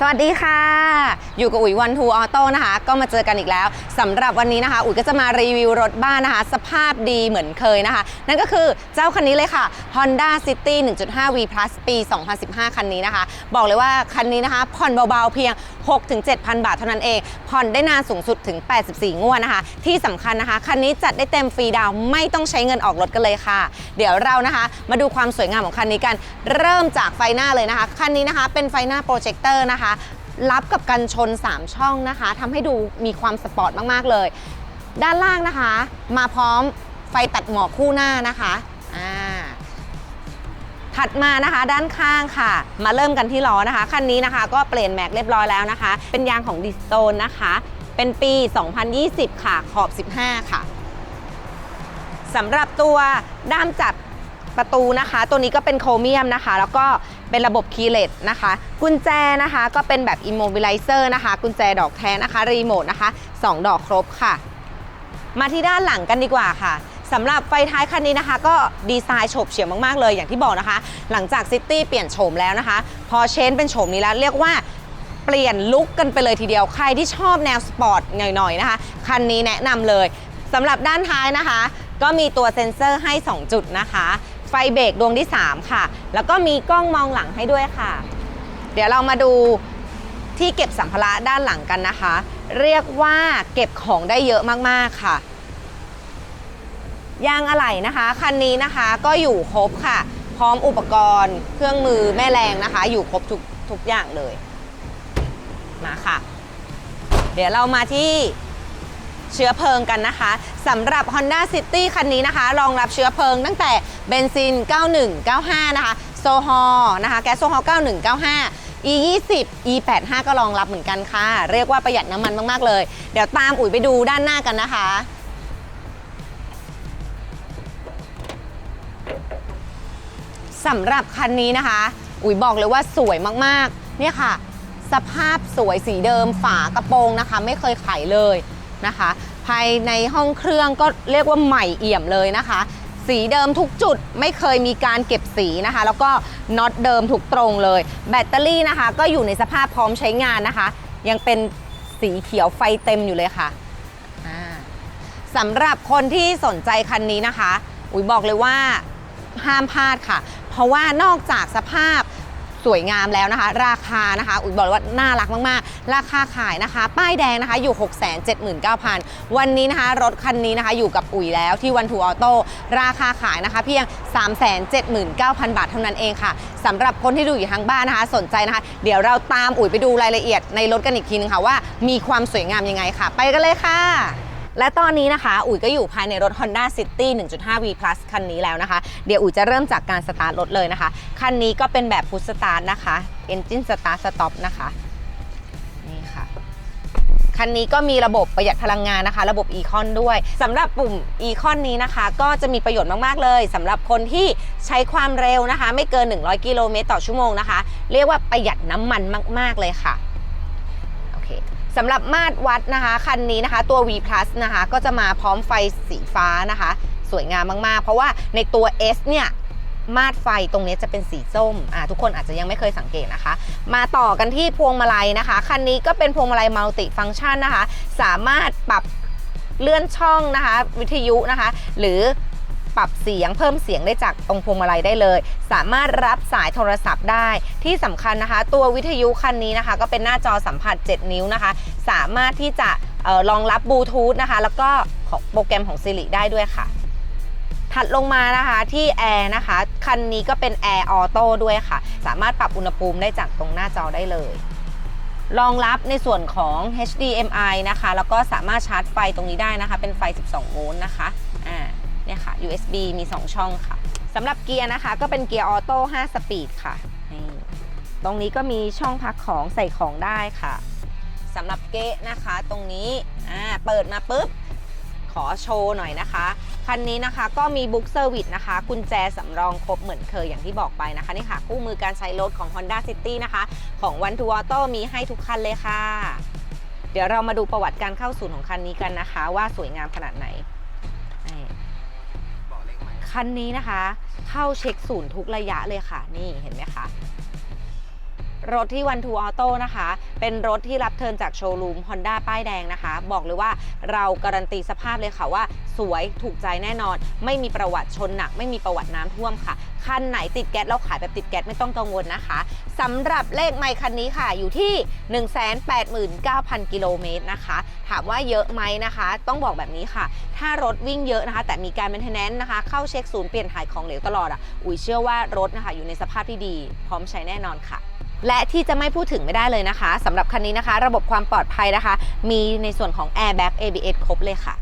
สวัสดีค่ะ อยู่กับอุ๋ยวันทูออโต้นะคะ ก็มาเจอกันอีกแล้วสำหรับวันนี้นะคะ อุ๋ยก็จะมารีวิวรถบ้านนะคะ สภาพดีเหมือนเคยนะคะ นั่นก็คือเจ้าคันนี้เลยค่ะ Honda City 1.5 V Plus ปี 2015 คันนี้นะคะ บอกเลยว่าคันนี้นะคะ ผ่อนเบาๆเพียง 6-7,000 บาทเท่านั้นเอง ผ่อนได้นานสูงสุดถึง 84 งวดนะคะ ที่สำคัญนะคะ คันนี้จัดได้เต็มฟรีดาวไม่ต้องใช้เงินออกรถกันเลยค่ะ เดี๋ยวเรานะคะ มาดูความสวยงามของคันนี้กัน เริ่มจากไฟหน้าเลยนะคะ คันนี้นะคะเป็นไฟหน้าโปรเจคเตอร์นะคะรับกับกันชน 3 ช่องนะคะทำให้ดูมีความสปอร์ตมาก ๆ เลย ด้านล่างนะคะ มาพร้อมไฟตัดหมอกคู่หน้านะคะอ่าถัดมานะคะด้านข้างค่ะ มาเริ่มกันที่ล้อนะคะ คันนี้นะคะก็เปลี่ยนแม็กเรียบร้อยแล้วนะคะ เป็นยางของดิสโตนนะคะ เป็นปี 2020 ค่ะ ขอบ 15 ค่ะสำหรับตัวด้ามจับ ประตูนะคะ ตัวนี้ก็เป็นโครเมียมนะคะ แล้วก็เป็นระบบคีย์เลสนะคะ กุญแจนะคะก็เป็นแบบ Immobilizer นะคะ กุญแจดอกแท้นะคะ รีโมทนะคะ 2 ดอกครบค่ะ มาที่ด้านหลังกันดีกว่าค่ะสำหรับไฟท้ายคันนี้นะคะ ก็ดีไซน์โฉบเฉี่ยวมาก ๆ เลยอย่างที่บอกนะคะ หลังจากซิตี้เปลี่ยนโฉมแล้วนะคะ พอเชนเป็นโฉมนี้แล้วเรียกว่าเปลี่ยนลุคกันไปเลยทีเดียวใครที่ชอบแนวสปอร์ตหน่อย ๆ นะคะ คันนี้แนะนำเลยสำหรับด้านท้ายนะคะ ก็มีตัวเซ็นเซอร์ให้ 2 จุดนะคะ ไฟเบรกดวงที่ 3 ค่ะ แล้วก็มีกล้องมองหลังให้ด้วยค่ะ เดี๋ยวเรามาดูที่เก็บสัมภาระด้านหลังกันนะคะ เรียกว่าเก็บของได้เยอะมากๆค่ะยางอะไหล่นะคะคันนี้นะคะก็อยู่ครบค่ะ พร้อมอุปกรณ์ เครื่องมือแม่แรงนะคะ อยู่ครบทุกทุกอย่างเลยมาค่ะ เดี๋ยวเรามาที่ เชื้อเพลิงกันนะคะสำหรับ Honda City คันนี้นะคะ รองรับเชื้อเพลิงตั้งแต่เบนซิน 91 95 นะคะโซฮอลนะคะแก๊สโซฮอล91 95 E 20 E 85 ก็รองรับเหมือนกันค่ะ เรียกว่าประหยัดน้ำมันมาก ๆ เลย เดี๋ยวตามอุ๋ยไปดูด้านหน้ากันนะคะ สำหรับคันนี้นะคะ อุ๋ยบอกเลยว่าสวยมาก ๆ เนี่ยค่ะ สภาพสวยสีเดิมฝากระโปรงนะคะ ไม่เคยไขเลย นะคะ ภายในห้องเครื่องก็เรียกว่าใหม่เอี่ยมเลยนะคะ สีเดิมทุกจุดไม่เคยมีการเก็บสีนะคะ แล้วก็น็อตเดิมทุกตรงเลย แบตเตอรี่นะคะ ก็อยู่ในสภาพพร้อมใช้งานนะคะ ยังเป็นสีเขียวไฟเต็มอยู่เลยค่ะสำหรับคนที่สนใจคันนี้นะคะ อุ๋ยบอกเลยว่าห้ามพลาดค่ะ เพราะว่านอกจากสภาพ สวยงามแล้วนะคะ ราคานะคะอุ๋ยบอกเลยว่าน่ารักมากๆ ราคาขายนะคะ ป้ายแดงนะคะอยู่ 679,000 วันนี้นะคะรถคันนี้นะคะอยู่กับอุ๋ยแล้วที่วันทูออโต้ราคาขายนะคะเพียง 379,000 บาทเท่านั้นเองค่ะสำหรับคนที่ดูอยู่ทางบ้านนะคะ สนใจนะคะ เดี๋ยวเราตามอุ๋ยไปดูรายละเอียดในรถกันอีกทีนึงค่ะว่ามีความสวยงามยังไงค่ะ ไปกันเลยค่ะ และตอนนี้นะคะ อุ๋ยก็อยู่ภายในรถ Honda City 1.5 V Plus คันนี้แล้วนะคะ เดี๋ยวอุ๋ยจะเริ่มจากการสตาร์ทรถเลยนะคะ คันนี้ก็เป็นแบบ Push Start นะคะ Engine Start Stop นะคะนี่ค่ะคันนี้ก็มีระบบประหยัดพลังงานนะคะ ระบบ Econ ด้วยสำหรับปุ่ม Econ นี้นะคะ ก็จะมีประโยชน์มาก ๆ เลยสำหรับคนที่ใช้ความเร็วนะคะ ไม่เกิน 100 กิโลเมตรต่อชั่วโมงนะคะ เรียกว่าประหยัดน้ำมันมาก ๆ เลยค่ะ โอเค สำหรับมาตรวัดนะคะ คันนี้นะคะตัว V Plus นะคะก็จะมาพร้อมไฟสีฟ้านะคะ สวยงามมากๆ เพราะว่าในตัว S เนี่ยมาดไฟตรงนี้จะเป็นสีส้มอ่าทุกคนอาจจะยังไม่เคยสังเกตนะคะ มาต่อกันที่พวงมาลัยนะคะ คันนี้ก็เป็นพวงมาลัยมัลติฟัง c t ชันนะคะ สามารถปรับเลื่อนช่องนะคะ วิทยุนะคะ หรือ ปรับเสียงเพิ่มเสียงได้จากตรงพวงมาลัยได้เลย สามารถรับสายโทรศัพท์ได้ ที่สำคัญนะคะ ตัววิทยุคันนี้นะคะ ก็เป็นหน้าจอสัมผัส 7 นิ้วนะคะ สามารถที่จะออรองรับบลูทูธนะคะ แล้วก็ของโปรแกรมของ Siri ได้ด้วยค่ะ ถัดลงมานะคะที่แอร์นะคะ คันนี้ก็เป็นแอร์ออโต้ด้วยค่ะ สามารถปรับอุณหภูมิได้จากตรงหน้าจอได้เลยรองรับในส่วนของ HDMI นะคะ แล้วก็สามารถชาร์จไฟตรงนี้ได้นะคะ เป็นไฟ 12 โวลต์นะคะ USB มี 2 ช่องค่ะสำหรับเกียร์นะคะ ก็เป็นเกียร์ออโต้5สปีดค่ะนี่ตรงนี้ก็มีช่องพักของใส่ของได้ค่ะสำหรับเก๊ะนะคะตรงนี้เปิดมาปุ๊บ ขอโชว์หน่อยนะคะ คันนี้นะคะก็มีบุ๊กเซอร์วิสนะคะ กุญแจสำรองครบเหมือนเคยอย่างที่บอกไปนะคะ นี่ค่ะ คู่มือการใช้รถของ Honda City นะคะ ของ One to Auto มีให้ทุกคันเลยค่ะ เดี๋ยวเรามาดูประวัติการเข้าศูนย์ของคันนี้กันนะคะ ว่าสวยงามขนาดไหน คันนี้นะคะ เข้าเช็คศูนย์ทุกระยะเลยค่ะ นี่เห็นไหมคะ รถที่วันทูออโต้นะคะ เป็นรถที่รับเทิร์นจากโชว์รูม Honda ป้ายแดงนะคะ บอกเลยว่าเราการันตีสภาพเลยค่ะว่า สวยถูกใจแน่นอน ไม่มีประวัติชนหนัก ไม่มีประวัติน้ำท่วมค่ะ คันไหนติดแก๊สเราขายแบบติดแก๊สไม่ต้องกังวลนะคะสำหรับเลขไมค์คันนี้ค่ะอยู่ที่ 189,000 กิโลเมตรนะคะ ถามว่าเยอะไหมนะคะ ต้องบอกแบบนี้ค่ะ ถ้ารถวิ่งเยอะนะคะ แต่มีการ maintenance นะคะ เข้าเช็คศูนย์เปลี่ยนถ่ายของเหลวตลอดอะ อุ๋ยเชื่อว่ารถนะคะอยู่ในสภาพที่ดี พร้อมใช้แน่นอนค่ะ และที่จะไม่พูดถึงไม่ได้เลยนะคะสำหรับคันนี้นะคะ ระบบความปลอดภัยนะคะ มีในส่วนของ airbag ABS ครบเลยค่ะ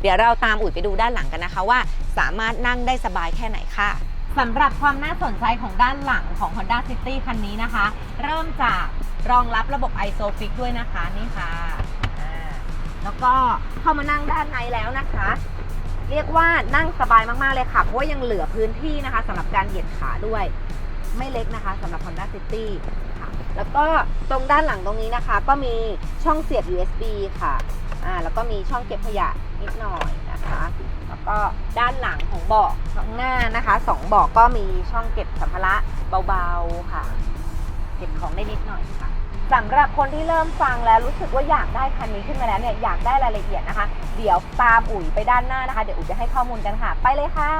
เดี๋ยวเราตามอุ๋ยไปดูด้านหลังกันนะคะว่า สามารถนั่งได้สบายแค่ไหนค่ะสำหรับความน่าสนใจของด้านหลังของ Honda City คันนี้นะคะ เริ่มจากรองรับระบบ ISOFIX ด้วยนะคะนี่ค่ะแล้วก็เข้ามานั่งด้านในแล้วนะคะ เรียกว่านั่งสบายมากๆเลยค่ะ เพราะว่ายังเหลือพื้นที่นะคะสำหรับการเหยียดขาด้วย ไม่เล็กนะคะสำหรับ Honda City ค่ะ แล้วก็ตรงด้านหลังตรงนี้นะคะ ก็มีช่องเสียบ USB ค่ะอ่าแล้วก็มีช่องเก็บขยะนิดหน่อยนะคะ แล้วก็ด้านหลังของเบาะข้างหน้านะคะสองเบาะก็มีช่องเก็บสัมภาระเบาๆค่ะ เก็บของได้นิดหน่อยค่ะสำหรับคนที่เริ่มฟังแล้วรู้สึกว่าอยากได้คันนี้ขึ้นมาแล้วเนี่ยอยากได้รายละเอียดนะคะ เดี๋ยวตามอุ๋ยไปด้านหน้านะคะ เดี๋ยวอุ๋ยจะให้ข้อมูลกันค่ะ ไปเลยค่ะ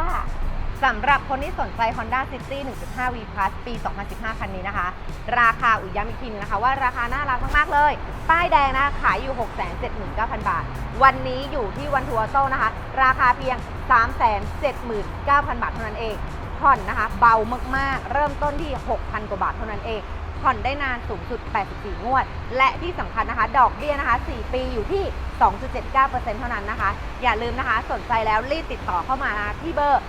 สำหรับคนที่สนใจ Honda City 1.5 V Plus ปี 2015 คันนี้นะคะ ราคาอุยย้ำอีกทีนึงนะคะ ว่าราคาน่ารักมาก ๆ เลย ป้ายแดงนะขายอยู่ 679,000 บาท วันนี้อยู่ที่วันทัวร์โต้นะคะ ราคาเพียง 379,000 บาทเท่านั้นเองผ่อนนะคะ เบามาก ๆ เริ่มต้นที่ 6,000 กว่าบาทเท่านั้นเอง ผ่อนได้นานสูงสุด 84 งวด และที่สำคัญนะคะ ดอกเบี้ยนะคะ 4 ปีอยู่ที่ 2.79%เท่านั้นนะคะ อย่าลืมนะคะ สนใจแล้วรีบติดต่อเข้ามานะที่เบอร์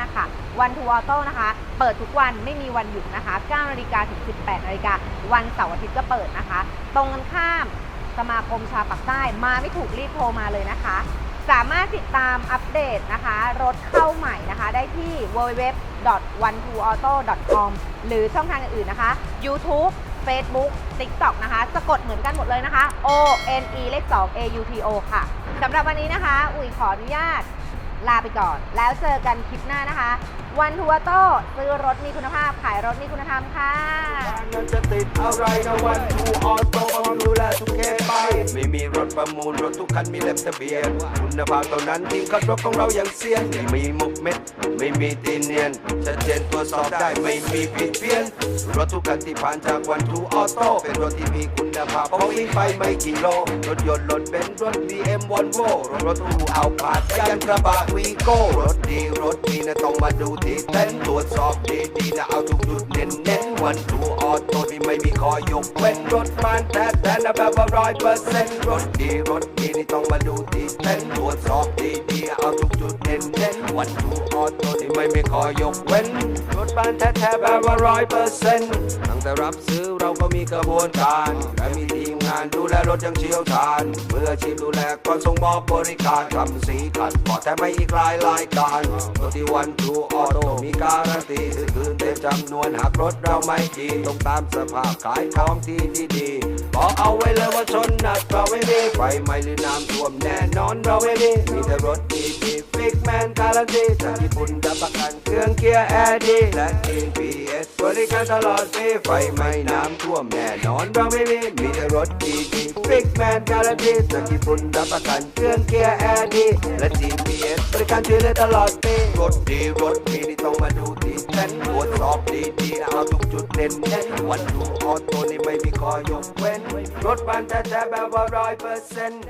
0616745885 ค่ะ วันทูออโต้นะคะ เปิดทุกวันไม่มีวันหยุดนะคะ 9นาฬิกาถึง 18นาฬิกา วันเสาร์อาทิตย์ก็เปิดนะคะ ตรงกันข้ามสมาคมชาปากใต้มาไม่ถูกรีบโทรมาเลยนะคะ สามารถติดตามอัปเดตนะคะ รถเข้าใหม่นะคะ ได้ที่ www.12auto.com หรือช่องทางอื่นๆนะคะ YouTube Facebook TikTok นะคะ สะกดเหมือนกันหมดเลยนะคะ O N E เลข2 A U T O ค่ะสำหรับวันนี้นะคะ อุ๋ยขออนุญาต ลาไปก่อน แล้วเจอกันคลิปหน้านะคะ วันทัวโต้ซื้อรถมีคุณภาพ ขายรถมีคุณธรรมค่ะนั้นจะติดอะไรนะวันทูออโต้ต้องดูแลทุกเคสไปไม่มีรถประมูลรถทุกคันมีเล่มทะเบียนคุณภาพเท่านั้นทีมขับรถของเราอย่างเซียนไม่มีมุกเม็ด ไม่มีตีนเนียนชัดเจนตรวจสอบได้ไม่มีผิดเพี้ยนรถทุกคันที่ผ่านจากวันทูออโต้เป็นรถที่มีคุณภาพเพราะวิ่งไปไม่กี่โลรถยนต์รถเบนซ์รถบีเอ็มวอลโวรถรถตู้เอาผาดยันกระบะวีโก้รถดีรถดีนะต้องมาดูที่เต็นท์ตรวจสอบดีๆนะเอาทุกจุดเน้นเน้นวันทูออโต้ที่ไม่มีคอยกเว้นรถมันแต่แต่นะแบบว่าร้อยเปอร์เซ็นต์รถดีรถดีนี่ต้องมาดูที่เต็นท์ตรวจสอบดีๆเอาทุกจุดเน้นเน้นวันทูออโต้ที่ไม่มีคอยกเว้นรถบ้านแท้ๆแบบว่าร้อยเปอร์เซ็นต์ แต่รับซื้อเราก็มีกระบวนการ และมีทีมงานดูแลรถอย่างเชี่ยวชาญเมื่อชีพดูแลก่อนส่งมอบบริการทำสีขัดพอแต่ไม่อีกหลายรายการรถที่วันทูออโต้มีการันตีซื้อคืนเต็มจำนวนหากรถเราไม่ดีต้องตามสภาพขายของที่ดีๆบอกเอาไว้เลยว่าชนหนักเราไม่มีไฟไหม้หรือน้ำท่วมแน่นอนเราไม่มีมีแต่รถดีีฟิกแมนการันตีจากญี่ปุ่นรับประกันเครื่องเกียร์แอร์ดีและ GPS บริการตลอดปีไฟไหม้น้ำท่วมแน่นอนเราไม่มีมีแต่รถดีดีฟิกแมนการันตีจากญี่ปุ่นรับประกันเครื่องเกียร์แอร์ดีและ GPS บริการช่วยเหลือตลอดปีรถดีรถดีนี่ต้องมาดูที่เต็นท์ตรวจสอบดีดีเอาทุกจุดเด่นเน้นวันดูออโต้นี่ไม่มีข้อยกเว้นรถบ้านแท้ๆแบบว่าร้อยเปอร์เซ็นต์